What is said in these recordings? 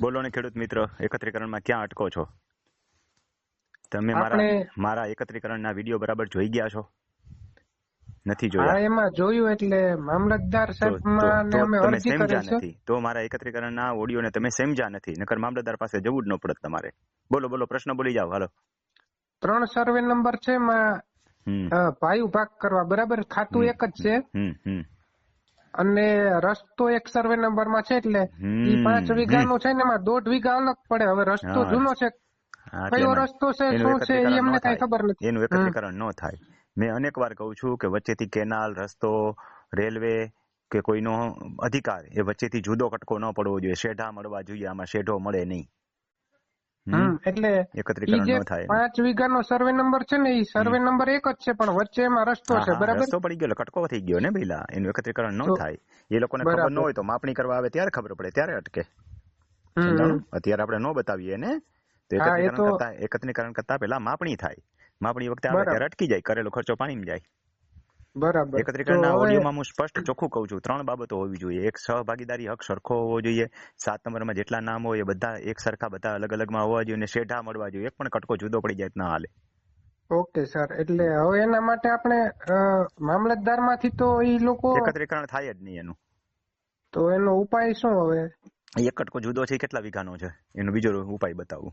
બોલો ને ખેડૂત મિત્ર એકત્રીકરણમાં ક્યાં અટકો છો? તમે મારા મારા એકત્રીકરણના વીડિયો બરાબર જોઈ ગયા છો? નથી હા જોયા એમાં જોયું એટલે મામલતદાર તો- સાહેબ તો- માં તો અમે અરજી કરી છે. તો મારા એકત્રીકરણના ઓડિયોને તમે સમજ્યા નથી. નકર મામલતદાર પાસે જવું જ ન પડત તમારે. બોલો બોલો પ્રશ્ન બોલી જાઓ. હાલો. ત્રણ સર્વે નંબર છે એમાં ભાઈ ભાગ કરવા બરાબર ખાતું એક જ છે. અને રસ્તો એક સર્વે નંબરમાં છે એટલે ઈ પાંચ વીઘાનું છે ને એમાં દોઢ વીઘા અલગ પડે. હવે રસ્તો. જૂનો છે. કયો રસ્તો છે શું છે એ અમને કઈ ખબર નથી. એનું એકત્રીકરણ ન થાય. મેં અનેક વાર કહું છું કે વચ્ચેથી કેનાલ રસ્તો રેલવે કે કોઈનો અધિકાર એ વચ્ચેથી જુદો કટકો ન પડવો જોઈએ. શેઢા મળવા જોઈએ. આમાં શેઢો મળે નહીં. એટલે જે થાય. પાંચ વીઘાનો સર્વે નંબર છે ને એ સર્વે નંબર એક જ છે પણ વચ્ચે એમાં રસ્તો છે બરાબર? રસ્તો પડી ગયો કટકો થઈ ગયો ને પેલા એનું એકત્રીકરણ ન થાય. એ લોકોને ખબર ન હોય તો માપણી કરવા આવે ત્યારે ખબર પડે ત્યારે અટકે. અત્યારે આપણે ન બતાવીએ ને તો એકત્રીકરણ કરતા એકત્રીકરણ કરતા પેલા માપણી થાય. માપણી વખતે આવે ત્યારે અટકી જાય કરેલો ખર્ચો પાણીમાં જાય. બરાબર. એકત્રીકરણના ઓડિયોમાં હું સ્પષ્ટ ચોખ્ખું કહું છું. ત્રણ બાબતો હોવી જોઈએ. એક સહભાગીદારી હક સરખો હોવો જોઈએ. સાત નંબરમાં જેટલા નામ હોય એ બધા એક સરખા બધા અલગ અલગમાં હોવા જોઈએ અને શેઢા મળવા જોઈએ. એક પણ કટકો જુદો પડી જાય ના હાલે. ઓકે સર એટલે હવે એના માટે આપણે મામલતદારમાંથી તો ઈ લોકો એકત્રીકરણ થાય જ નહીં એનું. તો એનો ઉપાય શું હવે? એક કટકો જુદો છે કેટલા વીઘાનો છે? એનો બીજો ઉપાય બતાવું.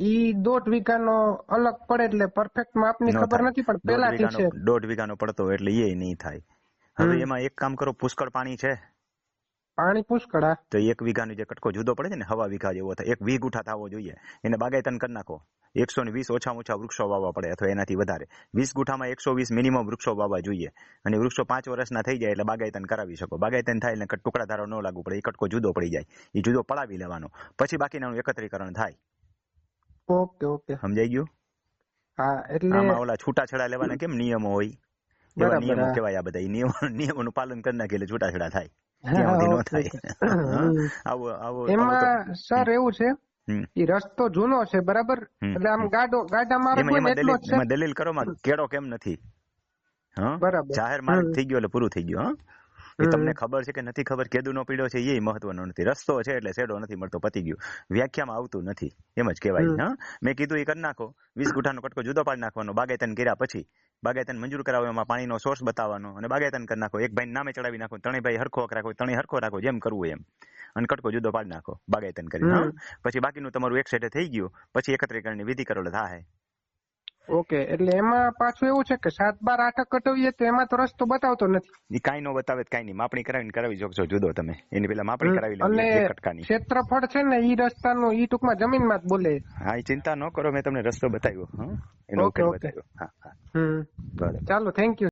ઈ દોઢ વીઘાનો અલગ પડે એટલે પરફેક્ટ માપની ખબર નથી પણ પેલાથી છે. દોઢ વીઘાનો પડતો એટલે એ નહીં થાય. હવે એમાં એક કામ કરો પુષ્કળ પાણી છે. પાણી પુષ્કળ તો એક વીઘાનો જે કટકો જુદો પડે છે ને હવા વીઘા જેવો થાય. એક વીઘ ઉઠા થવો જોઈએ. એને બાગાયતન કરી નાખો. એકસો ને વીસ ઓછામાં ઓછા વૃક્ષો વાવવા પડે અથવા એનાથી વધારે. વીસ ગુઠામાં એકસો વીસ મિનિમમ વૃક્ષો વાવવા જોઈએ. અને વૃક્ષો પાંચ વર્ષના થઈ જાય એટલે બાગાયતન કરાવી શકો. બાગાયતન થાય એટલે ટુકડા ધારો ન લાગુ પડે એ કટકો જુદો પડી જાય. એ જુદો પડાવી લેવાનો. પછી બાકીનાનું એકત્રીકરણ થાય. Okay okay. સમજાઈ ગયું? હા એટલે આમાં ઓલા છૂટાછેડા લેવાના કેમ નિયમો હોય? એવા નિયમો. કહેવાય આ બધા. નિયમો નિયમોનું પાલન કરી નાખે એટલે છૂટાછેડા થાય. એમાં સર એવું છે. ઈ રસ્તો જૂનો છે બરાબર? એટલે આમ ગાડો એટલો દલીલ જ છે દલીલ કરો માં કેળો કેમ નથી? હા? બરાબર. જાહેર માર્ગ થઈ ગયો એટલે પૂરું થઈ ગયું હા? એ તમને ખબર છે કે નથી ખબર કેદુનો પીડો છે એ મહત્વનો નથી. રસ્તો છે એટલે શેડો નથી મળતો પતી ગયું. વ્યાખ્યામાં આવતું નથી. એમ જ કહેવાય. હા? મેં કીધું એ કરી નાખો. વીસ ગુઠાનો કટકો જુદો પાડી નાખવાનો બાગાયતન કર્યા પછી. બાગાયતન મંજૂર કરાવો એમાં પાણીનો સોર્સ બતાવવાનો અને બાગાયતન કરી નાખો. એક ભાઈ નામે ચડાવી નાખો ત્રણેય ભાઈ હરખો રાખો ત્રણેય હરખો રાખો જેમ કરવું એમ. અને કટકો જુદો પાડી નાખો બાગાયતન કરી. પછી બાકીનું તમારું એક સેટે થઈ ગયું. પછી એકત્રીકરણની વિધિ કરો થાય. ઓકે એટલે એમાં પાછું એવું છે કે સાત બાર આઠ કટવીએ તો એમાં તો રસ્તો બતાવતો નથી. એ કાંઈ નો બતાવે કાંઈ નહીં. માપણી કરાવીને કરાવી શકશો જુદો તમે. એની પેલા માપણી કરાવી અને કટકાની. ક્ષેત્રફળ છે ને ઈ રસ્તાનો ઈ ટૂંકમાં જમીનમાં જ બોલે. હા એ ચિંતા ન કરો મેં તમને રસ્તો બતાવ્યો હા. એનો ઓકે, ઉકેલ બતાવ્યો. હા હા. ચાલો થેન્ક યુ